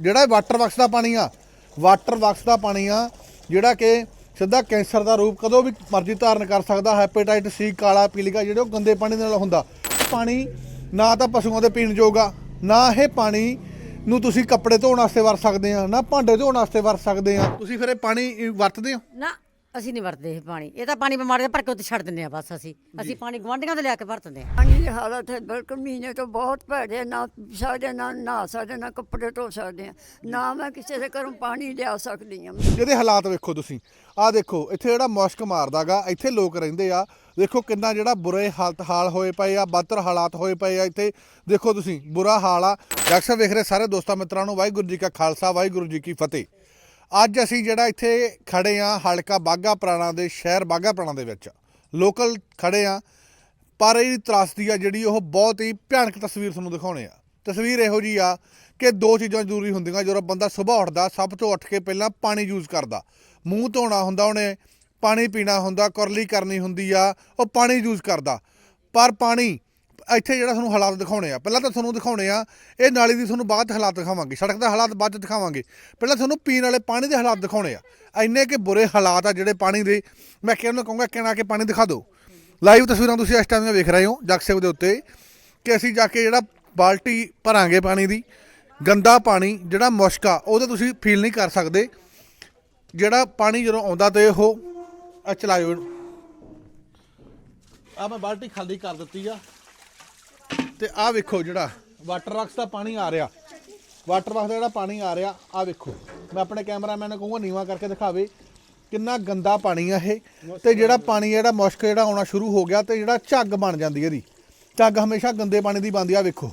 ਜਿਹੜਾ water works ਦਾ ਪਾਣੀ ਆ, ਵਾਟਰ ਵਰਕਸ ਦਾ ਪਾਣੀ ਆ, ਜਿਹੜਾ ਕਿ ਸਿੱਧਾ ਕੈਂਸਰ ਦਾ ਰੂਪ ਕਦੋਂ ਵੀ ਮਰਜ਼ੀ ਧਾਰਨ ਕਰ ਸਕਦਾ, ਹੈਪੇਟਾਈਟਸ ਸੀ, ਕਾਲਾ ਪੀਲੀਕਾ ਜਿਹੜੇ ਉਹ ਗੰਦੇ ਪਾਣੀ ਦੇ ਨਾਲ ਹੁੰਦਾ। ਪਾਣੀ ਨਾ ਤਾਂ ਪਸ਼ੂਆਂ ਦੇ ਪੀਣ ਯੋਗ ਆ, ਨਾ ਇਹ ਪਾਣੀ ਨੂੰ ਤੁਸੀਂ ਕੱਪੜੇ ਧੋਣ ਵਾਸਤੇ ਵਰਤ ਸਕਦੇ ਆ, ਨਾ ਭਾਂਡੇ ਧੋਣ ਵਾਸਤੇ ਵਰਤ ਸਕਦੇ ਆ। ਤੁਸੀਂ ਫਿਰ ਇਹ ਪਾਣੀ ਵਰਤਦੇ ਹੋ? ਨਾ ਅਸੀਂ ਨਹੀਂ ਵਰਤਦੇ ਇਹ ਪਾਣੀ। ਇਹ ਤਾਂ ਪਾਣੀ ਬਿਮਾਰੀ ਦੇ ਭਰ ਕੇ ਉੱਤੇ ਛੱਡ ਦਿੰਦੇ ਆ ਬਸ ਅਸੀਂ। ਅਸੀਂ ਪਾਣੀ ਗਵਾਂਢੀਆਂ ਤੋਂ ਲਿਆ ਕੇ ਵਰਤਦੇ ਆ। ਪਾਣੀ ਦੀ ਹਾਲਤ ਹੈ ਬਿਲਕੁਲ ਮਹੀਨੇ ਤੋਂ ਬਹੁਤ ਭੈੜੇ ਨਾ ਸਾਡੇ ਨਾਲ ਨਹਾ ਸਕਦੇ ਨਾ ਕੱਪੜੇ ਧੋ ਸਕਦੇ ਆ ਨਾ ਮੈਂ ਕਿਸੇ ਦੇ ਘਰੋਂ ਪਾਣੀ ਲਿਆ ਸਕਦੀ ਹਾਂ। ਇਹਦੇ ਹਾਲਾਤ ਵੇਖੋ ਤੁਸੀਂ। ਆਹ ਦੇਖੋ ਇੱਥੇ ਜਿਹੜਾ ਮੁਸ਼ਕ ਮਾਰਦਾਗਾ ਇੱਥੇ ਲੋਕ ਰਹਿੰਦੇ ਆ। ਦੇਖੋ ਕਿੰਨਾ ਜਿਹੜਾ ਬੁਰੇ ਹਾਲਤ ਹਾਲ ਹੋਏ ਪਏ ਆ ਬਦਤਰ ਹਾਲਾਤ ਹੋਏ ਪਏ ਆ ਇੱਥੇ। ਦੇਖੋ ਤੁਸੀਂ ਬੁਰਾ ਹਾਲ ਆ। ਡਾਕਟਰ ਸਾਹਿਬ ਵੇਖ ਰਹੇ ਸਾਰੇ ਦੋਸਤਾਂ ਮਿੱਤਰਾਂ ਨੂੰ ਵਾਹਿਗੁਰੂ ਜੀ ਕਾ ਖਾਲਸਾ ਵਾਹਿਗੁਰੂ ਜੀ ਕੀ ਫਤਿਹ। ਅੱਜ ਅਸੀਂ ਜਿਹੜਾ ਇੱਥੇ ਖੜੇ ਆ ਹਲਕਾ ਬਾਗਾ ਪੁਰਾਣਾ ਦੇ, ਸ਼ਹਿਰ ਬਾਗਾ ਪੁਰਾਣਾ ਦੇ ਵਿੱਚ। ਲੋਕਲ ਖੜੇ ਆ ਪਰ ਇਹ ਤਰਾਸਦੀ ਆ ਜਿਹੜੀ ਉਹ ਬਹੁਤ ਹੀ ਭਿਆਨਕ ਤਸਵੀਰ ਤੁਹਾਨੂੰ ਦਿਖਾਉਣੇ ਆ। ਤਸਵੀਰ ਇਹੋ ਜੀ ਆ ਕਿ ਦੋ ਚੀਜ਼ਾਂ ਜ਼ਰੂਰੀ ਹੁੰਦੀਆਂ, ਜਦੋਂ ਬੰਦਾ ਸਵੇਰ ਉੱਠਦਾ, ਸਭ ਤੋਂ ਉੱਠ ਕੇ ਪਹਿਲਾਂ ਪਾਣੀ ਯੂਜ਼ ਕਰਦਾ। ਮੂੰਹ ਧੋਣਾ ਹੁੰਦਾ ਉਹਨੇ, ਪਾਣੀ ਪੀਣਾ ਹੁੰਦਾ, ਕੁਰਲੀ ਕਰਨੀ ਹੁੰਦੀ ਆ, ਉਹ ਪਾਣੀ ਯੂਜ਼ ਕਰਦਾ। ਪਰ ਪਾਣੀ ਇੱਥੇ ਜਿਹੜਾ ਤੁਹਾਨੂੰ ਹਾਲਾਤ ਦਿਖਾਉਣੇ ਆ। ਪਹਿਲਾਂ ਤਾਂ ਤੁਹਾਨੂੰ ਦਿਖਾਉਣੇ ਆ, ਇਹ ਨਾਲੀ ਦੀ ਤੁਹਾਨੂੰ ਬਾਅਦ 'ਚ ਹਾਲਾਤ ਦਿਖਾਵਾਂਗੇ। ਸੜਕ ਦਾ ਹਾਲਾਤ ਬਾਅਦ 'ਚ ਦਿਖਾਵਾਂਗੇ। ਪਹਿਲਾਂ ਤੁਹਾਨੂੰ ਪੀਣ ਵਾਲੇ ਪਾਣੀ ਦੇ ਹਾਲਾਤ ਦਿਖਾਉਣੇ ਆ। ਇੰਨੇ ਕਿ ਬੁਰੇ ਹਾਲਾਤ ਆ ਜਿਹੜੇ ਪਾਣੀ ਦੇ। ਮੈਂ ਕਿਹਾ ਉਹਨੂੰ ਕਹੂੰਗਾ, ਕਿਹਨਾਂ ਕੇ ਪਾਣੀ ਦਿਖਾ ਦਿਓ। ਲਾਈਵ ਤਸਵੀਰਾਂ ਤੁਸੀਂ ਇਸ ਟਾਈਮ ਵੇਖ ਰਹੇ ਹੋ ਜਗਸੇਵ ਦੇ ਉੱਤੇ। ਕਿ ਅਸੀਂ ਜਾ ਕੇ ਜਿਹੜਾ ਬਾਲਟੀ ਭਰਾਂਗੇ ਪਾਣੀ ਦੀ, ਗੰਦਾ ਪਾਣੀ, ਜਿਹੜਾ ਮੁਸ਼ਕ ਆ ਉਹਦੇ ਤੁਸੀਂ ਫੀਲ ਨਹੀਂ ਕਰ ਸਕਦੇ। ਜਿਹੜਾ ਪਾਣੀ ਜਦੋਂ ਆਉਂਦਾ ਤੇ ਉਹ ਚਲਾਇਓ। ਆ ਮੈਂ ਬਾਲਟੀ ਖਾਲੀ ਕਰ ਦਿੱਤੀ ਆ। ਤੇ ਆਹ ਵੇਖੋ ਜਿਹੜਾ ਵਾਟਰ ਵਰਕਸ ਦਾ ਪਾਣੀ ਆ ਰਿਹਾ। ਵਾਟਰ ਵਰਕਸ ਦਾ ਜਿਹੜਾ ਪਾਣੀ ਆ ਰਿਹਾ, ਆਹ ਵੇਖੋ। ਮੈਂ ਆਪਣੇ ਕੈਮਰਾਮੈਨ ਨੂੰ ਕਹੂੰਗਾ, ਨੀਵਾ ਕਰਕੇ ਦਿਖਾਵੇ ਕਿੰਨਾ ਗੰਦਾ ਪਾਣੀ ਆ ਇਹ। ਤੇ ਜਿਹੜਾ ਪਾਣੀ ਜਿਹੜਾ ਮੁਸ਼ਕ ਜਿਹੜਾ ਆਉਣਾ ਸ਼ੁਰੂ ਹੋ ਗਿਆ ਤੇ ਜਿਹੜਾ ਝੱਗ ਬਣ ਜਾਂਦੀ ਇਹਦੀ। ਝੱਗ ਹਮੇਸ਼ਾ ਗੰਦੇ ਪਾਣੀ ਦੀ ਬਣਦੀ ਆ ਵੇਖੋ।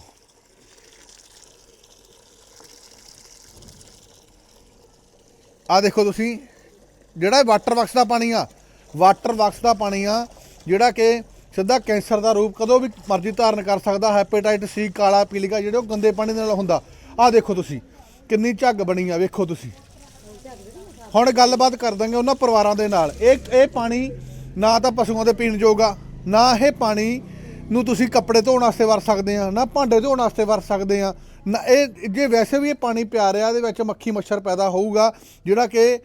ਆ ਦੇਖੋ ਤੁਸੀਂ, ਜਿਹੜਾ ਵਾਟਰ ਵਰਕਸ ਦਾ ਪਾਣੀ ਆ ਵਾਟਰ ਵਰਕਸ ਦਾ ਪਾਣੀ ਆ, ਜਿਹੜਾ ਕਿ ਸਿੱਧਾ ਕੈਂਸਰ ਦਾ ਰੂਪ ਕਦੋਂ ਵੀ ਮਰਜ਼ੀ ਧਾਰਨ ਕਰ ਸਕਦਾ ਹੈਪੇਟਾਈਟਸ ਸੀ, ਕਾਲਾ ਪੀਲੀਕਾ ਜਿਹੜੇ ਉਹ ਗੰਦੇ ਪਾਣੀ ਦੇ ਨਾਲ ਹੁੰਦਾ। ਆਹ ਦੇਖੋ ਤੁਸੀਂ, ਕਿੰਨੀ ਝੱਗ ਬਣੀ ਆ, ਵੇਖੋ ਤੁਸੀਂ। ਹੁਣ ਗੱਲਬਾਤ ਕਰ ਦਾਂਗੇ ਉਹਨਾਂ ਪਰਿਵਾਰਾਂ ਦੇ ਨਾਲ। ਇਹ ਇਹ ਪਾਣੀ ਨਾ ਤਾਂ ਪਸ਼ੂਆਂ ਦੇ ਪੀਣ ਯੋਗ ਆ, ਨਾ ਇਹ ਪਾਣੀ ਨੂੰ ਤੁਸੀਂ ਕੱਪੜੇ ਧੋਣ ਵਾਸਤੇ ਵਰ ਸਕਦੇ ਆ, ਨਾ ਭਾਂਡੇ ਧੋਣ ਵਾਸਤੇ ਵਰ ਸਕਦੇ ਆ, ਨਾ ਇਹ, ਜੇ ਵੈਸੇ ਵੀ ਇਹ ਪਾਣੀ ਪਿਆ ਰਿਹਾ, ਇਹਦੇ ਵਿੱਚ ਮੱਖੀ ਮੱਛਰ ਪੈਦਾ ਹੋਊਗਾ, ਜਿਹੜਾ ਕਿ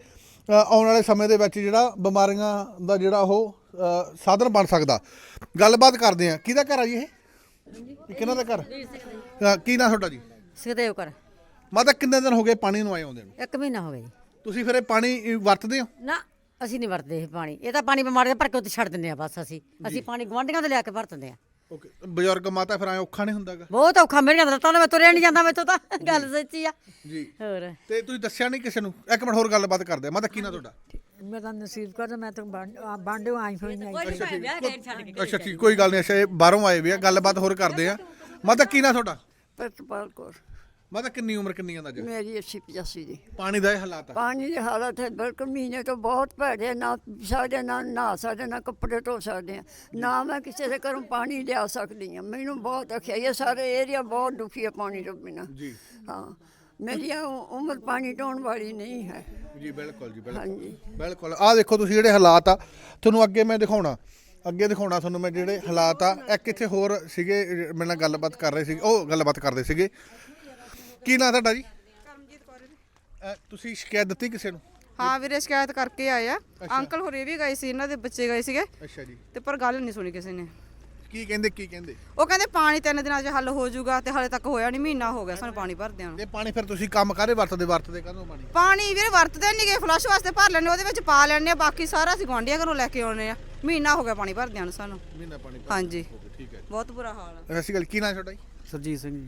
ਆਉਣ ਵਾਲੇ ਸਮੇਂ ਦੇ ਵਿੱਚ ਜਿਹੜਾ ਬਿਮਾਰੀਆਂ ਦਾ ਜਿਹੜਾ ਉਹ ਸਾਧਨ ਬਣ ਸਕਦਾ। ਗੱਲਬਾਤ ਕਰਦੇ ਆ ਕਿਹਦਾ ਘਰ ਆ ਜੀ ਇਹ? ਇਹ ਕਿਹਨਾਂ ਦਾ ਘਰ? ਅ, ਕੀ ਨਾਂ ਤੁਹਾਡਾ ਜੀ? ਸੁਖਦੇਵ ਕਰ ਮਾਤਾ ਕਿੰਨੇ ਦਿਨ ਹੋ ਗਏ ਪਾਣੀ ਨੂੰ ਆਏ ਆਉਂਦੇ ਨੂੰ? ਇੱਕ ਮਹੀਨਾ ਹੋ ਗਿਆ ਜੀ। ਤੁਸੀਂ ਫਿਰ ਇਹ ਪਾਣੀ ਅ, ਵਰਤਦੇ ਹੋ? ਨਾ ਅਸੀਂ ਨਹੀਂ ਵਰਤਦੇ ਇਹ ਪਾਣੀ। ਇਹ ਤਾਂ ਪਾਣੀ ਬਿਮਾਰੀ ਦੇ ਭਰ ਕੇ ਉੱਤੇ ਛੱਡ ਦਿੰਦੇ ਆ ਬਸ ਅਸੀਂ। ਅਸੀਂ ਪਾਣੀ ਗਵਾਂਢੀਆਂ ਤੋਂ ਲਿਆ ਕੇ ਵਰਤਦੇ ਆ। ਓਕੇ। ਬਜ਼ੁਰਗ ਮਾਤਾ ਫਿਰ ਐ ਔਖਾ ਨਹੀਂ ਹੁੰਦਾਗਾ? ਬਹੁਤ ਔਖਾ। ਮੇਰੀਆਂ ਲੱਤਾਂ ਨਾਲ ਮੈਂ ਤੁਰਿਆ ਨਹੀਂ ਜਾਂਦਾ ਮੈਥੋਂ ਤਾਂ। ਗੱਲ ਸੱਚੀ ਆ। ਜੀ। ਹੋਰ। ਤੇ ਤੁਸੀਂ ਦੱਸਿਆ ਨਹੀਂ ਕਿਸੇ ਨੂੰ? ਇੱਕ ਮਿੰਟ ਹੋਰ ਗੱਲਬਾਤ ਕਰਦੇ ਆ। ਮਾਤਾ ਕੀ ਨਾਂ ਤੁਹਾਡਾ? ਮੇਰਾ ਨਸੀਬ ਕਰ ਮੈਂ ਤਾਂ ਬਾਂਡੋ ਆਈ ਹੋਈ ਨਹੀਂ ਅੱਛਾ ਠੀਕ। ਕੋਈ ਗੱਲ ਨਹੀਂ ਅੱਛਾ ਇਹ ਬਾਹਰੋਂ ਆਏ ਵੀ ਆ ਗੱਲਬਾਤ ਹੋਰ ਕਰਦੇ ਆ। ਮਾਤਾ ਕੀ ਨਾਂ ਤੁਹਾਡਾ? ਪ੍ਰਤਪਾਲ ਕੌਰ। ਮਾਤਾ ਕਿੰਨੀ ਉਮਰ ਕਿੰਨੀ ਆ? ਅੱਜ ਮੇਰੀ 80 85 ਦੀ। ਪਾਣੀ ਦਾ ਇਹ ਹਾਲਾਤ ਆ। ਪਾਣੀ ਦੀ ਹਾਲਤ ਹੈ ਬਿਲਕੁਲ ਮਹੀਨੇ ਤੋਂ ਬਹੁਤ ਭੈੜੇ ਨਾ ਸਾਡੇ ਨਾਲ ਨਹਾ ਸਕਦੇ ਨਾ ਕੱਪੜੇ ਧੋ ਸਕਦੇ ਆ ਨਾ ਮੈਂ ਕਿਸੇ ਦੇ ਘਰੋਂ ਪਾਣੀ ਲਿਆ ਸਕਦੀ ਹਾਂ। ਮੈਨੂੰ ਬਹੁਤ ਔਖਿਆ ਇਹ ਸਾਰੇ ਏਰੀਆ ਬਹੁਤ ਦੁਖੀ ਹੈ ਪਾਣੀ ਤੋਂ ਬਿਨਾਂ। ਜੀ। ਹਾਂ। ਮੇਰੀ ਆ ਉ- ਉਮਰ ਪਾਣੀ ਢੋਣ ਵਾਲੀ ਨਹੀਂ ਹੈ। ਜੀ ਬਿਲਕੁਲ ਜੀ ਬਿਲਕੁਲ। ਹਾਂਜੀ। ਬਿਲਕੁਲ। ਆਹ ਦੇਖੋ ਤੁਸੀਂ ਜਿਹੜੇ ਹਾਲਾਤ ਆ ਤੁਹਾਨੂੰ ਅੱਗੇ ਮੈਂ ਦਿਖਾਉਣਾ। ਅੱਗੇ ਦਿਖਾਉਣਾ ਤੁਹਾਨੂੰ ਮੈਂ ਜਿਹੜੇ ਹਾਲਾਤ ਆ। ਇੱਕ ਇੱਥੇ ਹੋਰ ਸੀਗੇ ਮੇਰੇ ਨਾਲ ਗੱਲਬਾਤ ਕਰ ਰਹੇ ਸੀਗੇ ਉਹ ਗੱਲਬਾਤ ਕਰਦੇ ਸੀਗੇ। ਕੀ ਨਾਂ ਤੁਹਾਡਾ ਜੀ? ਕਰਮਜੀਤ ਕੌਰ ਜੀ। ਅਹ ਤੁਸੀਂ ਸ਼ਿਕਾਇਤ ਦਿੱਤੀ ਕਿਸੇ ਨੂੰ? ਹਾਂ ਵੀਰੇ ਸ਼ਿਕਾਇਤ ਕਰਕੇ ਆਏ ਆ। ਅੰਕਲ ਹੋਰੇ ਵੀ ਗਏ ਸੀ ਇਹਨਾਂ ਦੇ ਬੱਚੇ ਗਏ ਸੀਗੇ। ਅੱਛਾ ਜੀ। ਤੇ ਪਰ ਗੱਲ ਨਹੀਂ ਸੁਣੀ ਕਿਸੇ ਨੇ। ਕੀ ਕਹਿੰਦੇ ਕੀ ਕਹਿੰਦੇ? ਉਹ ਕਹਿੰਦੇ ਪਾਣੀ ਤਿੰਨ ਦਿਨਾਂ 'ਚ ਹੱਲ ਹੋ ਜਾਊਗਾ ਤੇ ਹਾਲੇ ਤੱਕ ਹੋਇਆ ਨਹੀਂ ਮਹੀਨਾ ਹੋ ਗਿਆ ਸਾਨੂੰ ਪਾਣੀ ਭਰਦਿਆਂ ਨੂੰ। ਇਹ ਪਾਣੀ ਫਿਰ ਤੁਸੀਂ ਕੰਮ ਕਾਰੇ ਵਰਤਦੇ ਵਰਤਦੇ ਕਦੋਂ ਪਾਣੀ? ਪਾਣੀ ਵੀਰੇ ਵਰਤਦੇ ਨਹੀਂ ਗਏ ਫਲਸ਼ ਵਾਸਤੇ ਭਰ ਲੈਣੇ ਉਹਦੇ ਵਿੱਚ ਪਾ ਲੈਣੇ ਆ ਬਾਕੀ ਸਾਰਾ ਅਸੀਂ ਗੁਆਂਢੀਆਂ ਘਰੋਂ ਲੈ ਕੇ ਆਉਣੇ ਆ। ਮਹੀਨਾ ਹੋ ਗਿਆ ਪਾਣੀ ਭਰਦਿਆਂ ਨੂੰ ਸਾਨੂੰ। ਮਹੀਨਾ ਪਾਣੀ ਹਾਂਜੀ। ਠੀਕ ਹੈ ਬਹੁਤ ਬੁਰਾ ਹਾਲ ਆ। ਅਸੀਂ ਗੱਲ ਕੀ ਨਾਂ ਤੁਹਾਡਾ ਜੀ? ਸਰਜੀਤ ਸਿੰਘ ਜੀ।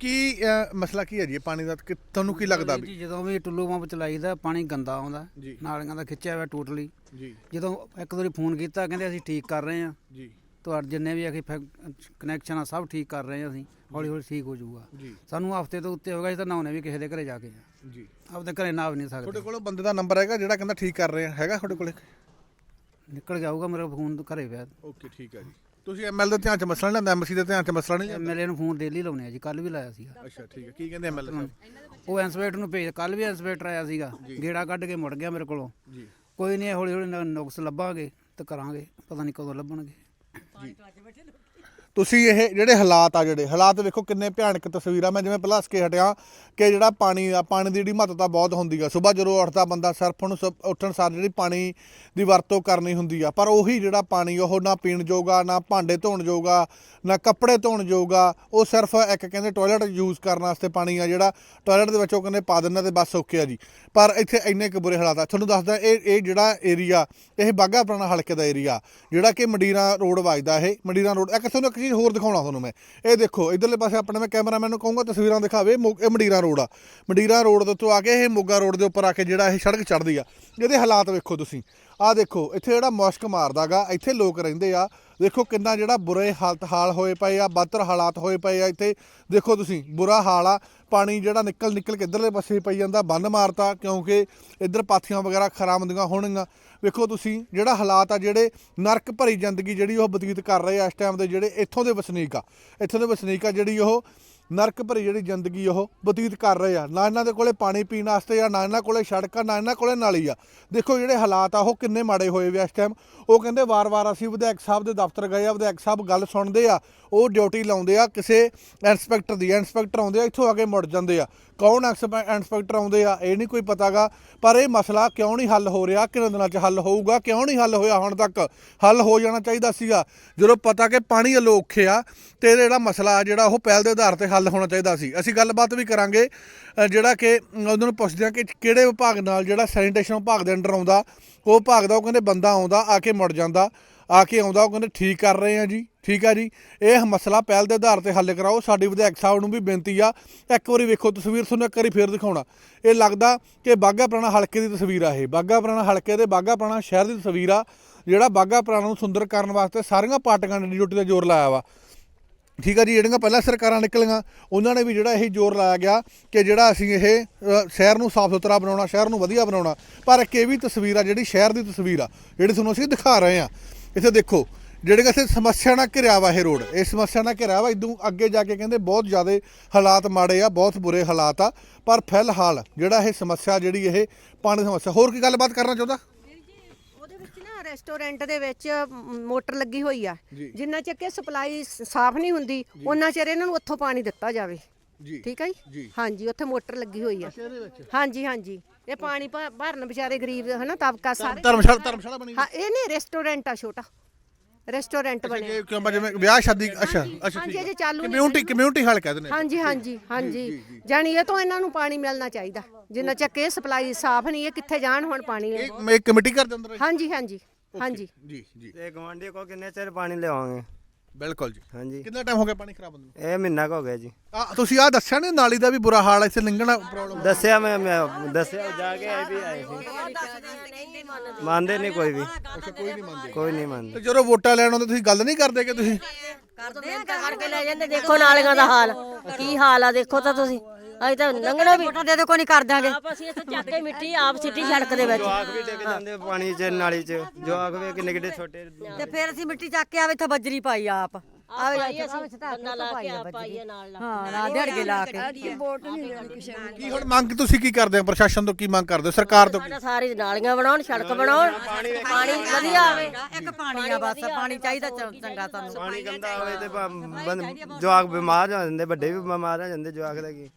ਕੀ ਅਹ, ਮਸਲਾ ਕੀ ਹੈ ਜੀ ਇਹ ਪਾਣੀ ਦਾ? ਕਿ ਤੁਹਾਨੂੰ ਕੀ ਲੱਗਦਾ ਵੀ ਜੀ ਜਦੋਂ ਵੀ ਟੁੱਲੂ ਪੰਪ ਚਲਾਈਦਾ ਪਾਣੀ ਗੰਦਾ ਆਉਂਦਾ ਜੀ। ਨਾਲੀਆਂ ਦਾ ਖਿੱਚਿਆ ਹੋਇਆ ਟੋਟਲੀ। ਜੀ। ਜਦੋਂ ਇੱਕ ਵਾਰੀ ਫੋਨ ਕੀਤਾ ਕਹਿੰਦੇ ਅਸੀਂ ਠੀਕ ਕਰ ਰਹੇ ਹਾਂ। ਜੀ। ਤੁਹਾਡੇ ਜਿੰਨੇ ਵੀ ਅਖੇ ਕਨੈਕਸ਼ਨ ਆ ਸਭ ਠੀਕ ਕਰ ਰਹੇ ਹਾਂ ਅਸੀਂ। ਹੌਲੀ ਹੌਲੀ ਠੀਕ ਹੋ ਜਾਊਗਾ। ਜੀ। ਸਾਨੂੰ ਹਫ਼ਤੇ ਤੋਂ ਉੱਤੇ ਹੋ ਗਿਆ ਅਸੀਂ ਤਾਂ ਨਹਾਉਣੇ ਵੀ ਕਿਸੇ ਦੇ ਘਰੇ ਜਾ ਕੇ ਆ। ਜੀ। ਆਪਦੇ ਘਰੇ ਨਹਾ ਵੀ ਨਹੀਂ ਤੁਹਾਡੇ ਸਕਦੇ ਕੋਲ ਉਹ ਬੰਦੇ ਦਾ ਨੰਬਰ ਹੈਗਾ ਜਿਹੜਾ ਕਹਿੰਦਾ ਠੀਕ ਕਰ ਰਹੇ? ਆ ਹੈਗਾ ਤੁਹਾਡੇ ਕੋਲੇ ਨਿਕਲ ਜਾਊਗਾ ਮੇਰਾ ਫੋਨ ਘਰੇ ਪਿਆ। ਓਕੇ ਠੀਕ ਹੈ ਜੀ। ਤੁਸੀਂ ਐਮਐਲ ਦੇ ਧਿਆਨ ਚ ਮਸਲਾ ਨਹੀਂ ਲੈਂਦਾ? ਐਮਸੀ ਦੇ ਧਿਆਨ ਚ ਮਸਲਾ ਨਹੀਂ ਲੈਂਦਾ? ਐਮਐਲਏ ਨੂੰ ਫੋਨ ਡੇਲੀ ਲਾਉਣੇ ਆ ਜੀ ਕੱਲ ਵੀ ਲਾਇਆ ਸੀਗਾ। ਅੱਛਾ ਠੀਕ ਹੈ ਕੀ ਕਹਿੰਦੇ ਐਮਐਲ ਸਾਹਿਬ? ਉਹ ਇੰਸਪੈਕਟਰ ਨੂੰ ਭੇਜ ਕੱਲ ਵੀ ਇੰਸਪੈਕਟਰ ਆਇਆ ਸੀਗਾ। ਗੇੜਾ ਕੱਢ ਕੇ ਮੁੜ ਗਿਆ ਮੇਰੇ ਕੋਲੋਂ। ਜੀ। ਕੋਈ ਨਹੀਂ ਹੌਲੀ ਹੌਲੀ ਨੁਕਸ ਲੱਭਾਂਗੇ ਤੇ ਕਰਾਂਗੇ। ਪਤਾ ਨਹੀਂ ਕਦੋਂ ਲੱਭਣਗੇ। ਤੁਸੀਂ ਇਹ ਜਿਹੜੇ ਹਾਲਾਤ ਆ ਜਿਹੜੇ ਹਾਲਾਤ ਵੇਖੋ ਕਿੰਨੇ ਭਿਆਨਕ ਤਸਵੀਰਾਂ ਮੈਂ ਜਿਵੇਂ ਪਹਿਲਾਂ ਕੇ ਹਟਿਆ ਕਿ ਜਿਹੜਾ ਪਾਣੀ ਆ ਪਾਣੀ ਦੀ ਜਿਹੜੀ ਮਹੱਤਤਾ ਬਹੁਤ ਹੁੰਦੀ ਆ। ਸਵੇਰ ਜਦੋਂ ਉੱਠਦਾ ਬੰਦਾ ਸਿਰਫ ਨੂੰ ਸੁ- ਉੱਠਣ ਸਾਰ ਜਿਹੜੀ ਪਾਣੀ ਦੀ ਵਰਤੋਂ ਕਰਨੀ ਹੁੰਦੀ ਆ। ਪਰ ਉਹੀ ਜਿਹੜਾ ਪਾਣੀ ਉਹ ਨਾ ਪੀਣ ਜੋਗਾ ਨਾ ਭਾਂਡੇ ਧੋਣ ਜੋਗਾ ਨਾ ਕੱਪੜੇ ਧੋਣ ਜੋਗਾ ਉਹ ਸਿਰਫ ਇੱਕ ਕਹਿੰਦੇ ਟਾਇਲਟ ਯੂਜ਼ ਕਰਨ ਵਾਸਤੇ ਪਾਣੀ ਆ ਜਿਹੜਾ ਟਾਇਲਟ ਦੇ ਵਿੱਚ ਉਹ ਕਹਿੰਦੇ ਪਾ ਦਿੰਦਾ ਤੇ ਬਸ ਓਕੇ ਆ ਜੀ। ਪਰ ਇੱਥੇ ਇੰਨੇ ਕੁ ਬੁਰੇ ਹਾਲਾਤ ਆ। ਤੁਹਾਨੂੰ ਦੱਸਦਾ ਇਹ ਇਹ ਜਿਹੜਾ ਏਰੀਆ ਇਹ ਬਾਗਾ ਪੁਰਾਣਾ ਹਲਕੇ ਦਾ ਏਰੀਆ ਜਿਹੜਾ ਕਿ ਮੰਡੀਰਾ ਰੋਡ ਵੱਜਦਾ ਇਹ ਮੰਡੀਰਾ ਰੋਡ। ਇੱਕ ਤੁਹਾਨੂੰ ਇੱਕ ਚੀਜ਼ ਹੋਰ ਦਿਖਾਉਣਾ ਤੁਹਾਨੂੰ ਮੈਂ। ਇਹ ਦੇਖੋ, ਇਧਰਲੇ ਪਾਸੇ ਆਪਣੇ ਮੈਂ ਕੈਮਰਾਮੈਨ ਨੂੰ ਕਹੂੰਗਾ, ਤਸਵੀਰਾਂ ਦਿਖਾਵੇ, ਮੋ- ਇਹ ਮੰਡੀਰਾ ਰੋਡ ਆ। ਮੰਡੀਰਾ ਰੋਡ ਦੇ ਉੱਤੋਂ ਆ ਕੇ ਇਹ ਮੋਗਾ ਰੋਡ ਦੇ ਉੱਪਰ ਆ ਕੇ ਜਿਹੜਾ ਇਹ ਸੜਕ ਚੜ੍ਹਦੀ ਆ। ਇਹਦੇ ਹਾਲਾਤ ਵੇਖੋ ਤੁਸੀਂ। ਆਹ ਦੇਖੋ, ਇੱਥੇ ਜਿਹੜਾ ਮੁਸ਼ਕ ਮਾਰਦਾਗਾ, ਇੱਥੇ ਲੋਕ ਰਹਿੰਦੇ ਆ। ਦੇਖੋ ਕਿੰਨਾ ਜਿਹੜਾ ਬੁਰੇ ਹਾਲਤ ਹਾਲ ਹੋਏ ਪਏ ਆ, ਬਦਤਰ ਹਾਲਾਤ ਹੋਏ ਪਏ ਆ ਇੱਥੇ। ਦੇਖੋ ਤੁਸੀਂ, ਬੁਰਾ ਹਾਲ ਆ, ਪਾਣੀ ਜਿਹੜਾ ਨਿਕਲ ਨਿਕਲ ਕੇ ਇਧਰਲੇ ਪਾਸੇ ਪਈ ਜਾਂਦਾ, ਬੰਨ ਮਾਰਤਾ, ਕਿਉਂਕਿ ਇੱਧਰ ਪਾਥੀਆਂ ਵਗੈਰਾ ਖਰਾਬ ਹੁੰਦੀਆਂ ਹੋਣਗੀਆਂ। ਵੇਖੋ ਤੁਸੀਂ, ਜਿਹੜਾ ਹਾਲਾਤ ਆ, ਜਿਹੜੇ ਨਰਕ ਭਰੀ ਜ਼ਿੰਦਗੀ ਜਿਹੜੀ ਉਹ ਬਤੀਤ ਕਰ ਰਹੇ ਆ ਇਸ ਟਾਈਮ ਦੇ, ਜਿਹੜੇ ਇੱਥੋਂ ਦੇ ਵਸਨੀਕ ਆ। ਇੱਥੋਂ ਦੇ ਵਸਨੀਕ ਆ ਜਿਹੜੀ ਉਹ ਨਰਕ ਭਰੀ ਜਿਹੜੀ ਜ਼ਿੰਦਗੀ ਉਹ ਬਤੀਤ ਕਰ ਰਹੇ ਆ। ਨਾ ਇਹਨਾਂ ਦੇ ਕੋਲੇ ਪਾਣੀ ਪੀਣ ਵਾਸਤੇ ਆ, ਨਾ ਇਹਨਾਂ ਕੋਲੇ ਸੜਕ ਆ, ਨਾ ਇਹਨਾਂ ਕੋਲੇ ਨਾਲੀ ਆ। ਦੇਖੋ ਜਿਹੜੇ ਹਾਲਾਤ ਆ, ਉਹ ਕਿੰਨੇ ਮਾੜੇ ਹੋਏ ਵੇ ਇਸ ਟਾਈਮ ਉਹ ਕਹਿੰਦੇ ਵਾਰ-ਵਾਰ ਅਸੀਂ ਵਿਧਾਇਕ ਸਾਹਿਬ ਦੇ ਦਫ਼ਤਰ ਗਏ ਆ, ਵਿਧਾਇਕ ਸਾਹਿਬ ਗੱਲ ਸੁਣਦੇ ਆ, ਉਹ ਡਿਊਟੀ ਲਾਉਂਦੇ ਆ, ਕਿਸੇ ਇੰਸਪੈਕਟਰ ਦੀ ਇੰਸਪੈਕਟਰ ਆਉਂਦੇ ਆ, ਇੱਥੋਂ ਆ ਕੇ ਮੁੜ ਜਾਂਦੇ ਆ। ਕੌਣ ਐਕਸਪੈ- ਇੰਸਪੈਕਟਰ ਆਉਂਦੇ ਆ, ਇਹ ਨਹੀਂ ਕੋਈ ਪਤਾਗਾ। ਪਰ ਇਹ ਮਸਲਾ ਕਿਉਂ ਨਹੀਂ ਹੱਲ ਹੋ ਰਿਹਾ? ਕਿਹਨਾਂ ਦਿਨਾਂ 'ਚ ਹੱਲ ਹੋਊਗਾ? ਕਿਉਂ ਨਹੀਂ ਹੱਲ ਹੋਇਆ ਹੁਣ ਤੱਕ? ਹੱਲ ਹੋ ਜਾਣਾ ਚਾਹੀਦਾ ਸੀਗਾ। ਜਦੋਂ ਪਤਾ ਕਿ ਪਾਣੀ ਵੱਲੋਂ ਔਖੇ ਆ, ਤੇ ਇਹਦਾ ਜਿਹੜਾ ਮਸਲਾ ਜਿਹੜਾ ਉਹ ਪਹਿਲ ਦੇ ਆਧਾਰ ਤੇ ਹੱਲ ਹੋਣਾ ਚਾਹੀਦਾ ਸੀ। ਅਸੀਂ ਗੱਲਬਾਤ ਵੀ ਕਰਾਂਗੇ ਜਿਹੜਾ ਕਿ ਉਹਨਾਂ ਨੂੰ ਪੁੱਛਦੇ ਆ ਕਿ ਕਿਹੜੇ ਵਿਭਾਗ ਨਾਲ ਜਿਹੜਾ ਸੈਨੀਟੇਸ਼ਨ ਵਿਭਾਗ ਦੇ ਅੰਡਰ ਆਉਂਦਾ, ਉਹ ਵਿਭਾਗ ਦਾ, ਉਹ ਕਹਿੰਦੇ ਬੰਦਾ ਆਉਂਦਾ, ਆ ਕੇ ਮੁੜ ਜਾਂਦਾ। ਆ ਕੇ ਆਉਂਦਾ, ਉਹ ਕਹਿੰਦੇ ਠੀਕ ਕਰ ਰਹੇ ਆ ਜੀ, ਠੀਕ ਆ ਜੀ। ਇਹ ਮਸਲਾ ਪਹਿਲ ਦੇ ਆਧਾਰ ਤੇ ਹੱਲ ਕਰਾਓ। ਸਾਡੀ ਵਿਧਾਇਕ ਸਾਹਿਬ ਨੂੰ ਵੀ ਬੇਨਤੀ ਆ, ਇੱਕ ਵਾਰੀ ਵੇਖੋ ਤਸਵੀਰ, ਤੁਹਾਨੂੰ ਇੱਕ ਵਾਰੀ ਫੇਰ ਦਿਖਾਉਣਾ। ਇਹ ਲੱਗਦਾ ਕਿ ਬਾਗਾ ਪੁਰਾਣਾ ਹਲਕੇ ਦੀ ਤਸਵੀਰ ਆ ਇਹ। ਬਾਗਾ ਪੁਰਾਣਾ ਹਲਕੇ ਦੇ ਬਾਗਾ ਪੁਰਾਣਾ ਸ਼ਹਿਰ ਦੀ ਤਸਵੀਰ ਆ, ਜਿਹੜਾ ਬਾਗਾ ਪੁਰਾਣਾ ਨੂੰ ਸੁੰਦਰ ਕਰਨ ਵਾਸਤੇ ਸਾਰੀਆਂ ਪਾਰਟੀਆਂ ਨੇ ਡਿਊਟੀ ਤੇ ਜ਼ੋਰ ਲਾਇਆ ਵਾ। ਠੀਕ ਆ ਜੀ, ਜਿਹੜੀਆਂ ਪਹਿਲਾਂ ਸਰਕਾਰਾਂ ਨਿਕਲੀਆਂ, ਉਹਨਾਂ ਨੇ ਵੀ ਜਿਹੜਾ ਇਹ ਜ਼ੋਰ ਲਾਇਆ ਗਿਆ ਕਿ ਜਿਹੜਾ ਅਸੀਂ ਇਹ ਸ਼ਹਿਰ ਨੂੰ ਸਾਫ਼ ਸੁਥਰਾ ਬਣਾਉਣਾ, ਸ਼ਹਿਰ ਨੂੰ ਵਧੀਆ ਬਣਾਉਣਾ। ਪਰ ਇੱਕ ਇਹ ਵੀ ਤਸਵੀਰ ਆ, ਜਿਹੜੀ ਸ਼ਹਿਰ ਦੀ ਤਸਵੀਰ ਆ, ਜਿਹੜੀ ਤੁਹਾਨੂੰ ਅਸੀਂ ਦਿਖਾ ਰਹੇ ਆ। ਇੱਥੇ ਦੇਖੋ ਜਿਹੜੇ ਕਿਸੇ ਸਮੱਸਿਆ ਨਾਲ ਘਿਰਿਆ ਵਾ ਇਹ ਰੋਡ ਇਹ ਸਮੱਸਿਆ ਨਾਲ ਘਿਰਿਆ ਵਾ ਇਦੋਂ ਅੱਗੇ ਜਾ ਕੇ ਕਹਿੰਦੇ ਬਹੁਤ ਜ਼ਿਆਦਾ ਹਾਲਾਤ ਮਾੜੇ ਆ ਬਹੁਤ ਬੁਰੇ ਹਾਲਾਤ ਆ ਪਰ ਫਿਲਹਾਲ ਜਿਹੜਾ ਇਹ ਸਮੱਸਿਆ ਜਿਹੜੀ ਇਹ ਪਾਣੀ ਦੀ ਸਮੱਸਿਆ ਹੋਰ ਕੀ ਗੱਲਬਾਤ ਕਰਨਾ ਚਾਹੁੰਦਾ? ਉਹਦੇ ਵਿੱਚ ਨਾ ਰੈਸਟੋਰੈਂਟ ਦੇ ਵਿੱਚ ਮੋਟਰ ਲੱਗੀ ਹੋਈ ਆ। ਜਿੰਨਾ ਚਿਰ ਕਿ ਸਪਲਾਈ ਸਾਫ਼ ਨਹੀਂ ਹੁੰਦੀ ਉਹਨਾਂ ਚਿਰ ਇਹਨਾਂ ਨੂੰ ਉੱਥੋਂ ਪਾਣੀ ਦਿੱਤਾ ਜਾਵੇ। ਜੀ। ਠੀਕ ਹੈ। ਜੀ? ਹਾਂਜੀ ਉੱਥੇ ਮੋਟਰ ਲੱਗੀ ਹੋਈ ਆ। ਹਾਂਜੀ ਹਾਂਜੀ। ਇਹ ਪਾਣੀ ਭਰ- ਭਰਨ ਵਿਚਾਰੇ ਗਰੀਬ ਹਨਾ ਤਬਕਾ ਸਾਰੇ। ਧਰਮਸ਼ਾਲਾ ਧਰਮਸ਼ਾਲਾ ਬਣੀ ਹਾਂ ਇਹ ਨਹੀਂ ਰੈਸਟੋਰੈਂਟ ਆ ਛੋਟਾ। ਰੈਸਟੋਰੈਂਟ ਬਣਿਆ। ਇਹ ਕਿਉਂ ਜਿਵੇਂ ਵਿਆਹ ਸ਼ਾਦੀ ਅੱਛਾ ਅੱਛਾ ਹਾਂਜੀ, ਅਜੇ ਚਾਲੂ ਨਹੀਂ ਕਮਿਊਨਿਟੀ ਕਮਿਊਨਿਟੀ ਹਾਲ ਕਹਿੰਦੇ ਨੇ ਹਾਂਜੀ ਹਾਂਜੀ ਹਾਂਜੀ। ਜਾਣੀ ਇਹ ਤੋਂ ਇਹਨਾਂ ਨੂੰ ਪਾਣੀ ਮਿਲਣਾ ਚਾਹੀਦਾ। ਜਿੰਨਾ ਚਿਰ ਇਹ ਸਪਲਾਈ ਸਾਫ਼ ਨਹੀਂ ਇਹ ਕਿੱਥੇ ਜਾਣ ਹੁਣ ਪਾਣੀ ਲੈਣ? ਇਹ ਇੱਕ ਕਮੇਟੀ ਘਰ ਦੇ ਅੰਦਰ ਹੈ? ਹਾਂਜੀ ਹਾਂਜੀ ਹਾਂਜੀ। ਜੀ ਜੀ। ਤੇ ਗਵਾਂਢੀ ਕੋ ਕਿੰਨੇ ਚਿਰ ਪਾਣੀ ਲਿਆਵਾਂਗੇ? ਬਿਲਕੁਲ ਜੀ। ਹਾਂਜੀ। ਕਿੰਨਾ ਟਾਈਮ ਹੋ ਗਿਆ ਪਾਣੀ ਖਰਾਬ ਹੁੰਦੇ ਨੂੰ? ਇਹ ਮਹੀਨਾ ਕੁ ਹੋ ਗਿਆ ਜੀ। ਆ ਤੁਸੀਂ ਆ ਦੱਸਿਆ ਨੇ ਨਾਲੀ ਦਾ ਵੀ ਬੁਰਾ ਹਾਲ ਹੈ ਇੱਥੇ ਲੰਘਣਾ ਪ੍ਰੋਬਲਮ ਦੱਸਿਆ ਮੈਂ ਮੈਂ ਦੱਸਿਆ ਜਾ ਕੇ ਆਏ ਵੀ ਆਏ ਸੀ। ਮੰਨਦੇ ਨਹੀਂ ਕੋਈ ਵੀ। ਅੱਛਾ ਕੋਈ ਨਹੀਂ ਮੰਨਦੇ। ਕੋਈ ਨਹੀਂ ਮੰਨਦੇ। ਤੇ ਜਦੋਂ ਵੋਟਾਂ ਲੈਣ ਆਉਂਦੇ ਤੁਸੀਂ ਗੱਲ ਨਹੀਂ ਕਰਦੇ ਕਿ ਤੁਸੀਂ? ਕਰਦੇ ਆ ਕਰਕੇ ਲੈ ਜਾਂਦੇ। ਦੇਖੋ ਨਾਲੀਆਂ ਦਾ ਹਾਲ। ਕੀ ਹਾਲ ਆ ਦੇਖੋ ਤਾਂ ਤੁਸੀਂ। ਅਸੀਂ ਤਾਂ ਲੰਘਣਾ ਵੀ ਵੋਟਾਂ ਦੇ ਦੇ ਕੋਈ ਨਹੀਂ ਕਰ ਦਾਂਗੇ ਆਪ ਅਸੀਂ ਇੱਥੇ ਚੱਕ ਕੇ ਮਿੱਟੀ ਆਪ ਸਿੱਟੀ ਸੜਕ ਦੇ ਵਿੱਚ। ਜਵਾਕ ਵੀ ਡਿੱਗ ਜਾਂਦੇ ਪਾਣੀ 'ਚ ਨਾਲੀ 'ਚ। ਜਵਾਕ ਵੀ ਕਿੰਨੇ ਕਿੱਡੇ ਛੋਟੇ ਤੇ ਫਿਰ ਅਸੀਂ ਮਿੱਟੀ ਚੱਕ ਕੇ ਆਵੇ ਇੱਥੇ ਬੱਜਰੀ ਪਾਈ ਆਪ। ਆਵੇ ਅਸੀਂ ਬੰਦਾ ਲਾ ਕੇ ਆਪ ਪਾਈਏ ਨਾਲ ਲਾ ਹਾਂ ਨਾ ਲਾ ਕੇ। ਕੀ ਹੁਣ ਮੰਗ ਤੁਸੀਂ ਕੀ ਕਰਦੇ ਹੋ? ਪ੍ਰਸ਼ਾਸਨ ਤੋਂ ਕੀ ਮੰਗ ਕਰਦੇ ਹੋ? ਸਰਕਾਰ ਤੋਂ? ਸਾਡਾ ਸਾਰੀ ਨਾਲੀਆਂ ਬਣਾਉਣ ਸੜਕ ਬਣਾਉਣ। ਪਾਣੀ ਵਧੀਆ ਆਵੇ। ਇੱਕ ਪਾਣੀ ਆ ਬਸ ਪਾਣੀ ਚਾਹੀਦਾ ਚ- ਚੰਗਾ ਸਾਨੂੰ। ਪਾਣੀ ਗੰਦਾ ਹੋਵੇ ਤੇ ਬ- ਬੰਦ- ਜਵਾਕ ਬਿਮਾਰ ਹੋ ਜਾਂਦੇ ਵੱਡੇ ਵੀ ਬਿਮਾਰ ਹੋ ਜਾਂਦੇ ਜਵਾਕ ਦਾ ਕੀ।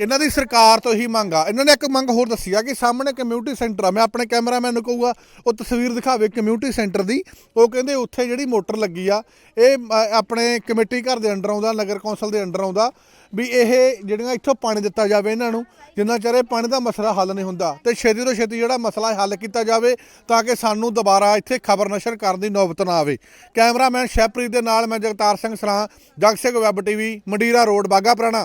ਇਹਨਾਂ ਦੀ ਸਰਕਾਰ ਤੋਂ ਹੀ ਮੰਗ ਆ। ਇਹਨਾਂ ਨੇ ਇੱਕ ਮੰਗ ਹੋਰ ਦੱਸੀ ਆ ਕਿ ਸਾਹਮਣੇ ਕਮਿਊਨਿਟੀ ਸੈਂਟਰ ਆ। ਮੈਂ ਆਪਣੇ ਕੈਮਰਾਮੈਨ ਨੂੰ ਕਹੂੰਗਾ, ਉਹ ਤਸਵੀਰ ਦਿਖਾਵੇ ਕਮਿਊਨਿਟੀ ਸੈਂਟਰ ਦੀ। ਉਹ ਕਹਿੰਦੇ ਉੱਥੇ ਜਿਹੜੀ ਮੋਟਰ ਲੱਗੀ ਆ, ਇਹ ਆਪਣੇ ਕਮੇਟੀ ਘਰ ਦੇ ਅੰਡਰ ਆਉਂਦਾ, ਨਗਰ ਕੌਂਸਲ ਦੇ ਅੰਡਰ ਆਉਂਦਾ, ਵੀ ਇਹ ਜਿਹੜੀਆਂ ਇੱਥੋਂ ਪਾਣੀ ਦਿੱਤਾ ਜਾਵੇ ਇਹਨਾਂ ਨੂੰ, ਜਿੰਨਾ ਚਿਰ ਇਹ ਪਾਣੀ ਦਾ ਮਸਲਾ ਹੱਲ ਨਹੀਂ ਹੁੰਦਾ। ਤੇ ਛੇਤੀ ਤੋਂ ਛੇਤੀ ਜਿਹੜਾ ਮਸਲਾ ਹੱਲ ਕੀਤਾ ਜਾਵੇ, ਤਾਂ ਕਿ ਸਾਨੂੰ ਦੁਬਾਰਾ ਇੱਥੇ ਖਬਰ ਨਸ਼ਰ ਕਰਨ ਦੀ ਨੌਬਤ ਨਾ ਆਵੇ। ਕੈਮਰਾਮੈਨ ਸ਼ੈਪਰੀਤ ਦੇ ਨਾਲ ਮੈਂ Jagtar Singh Sran Jag Singh web TV, Mandira road Bagha Purana.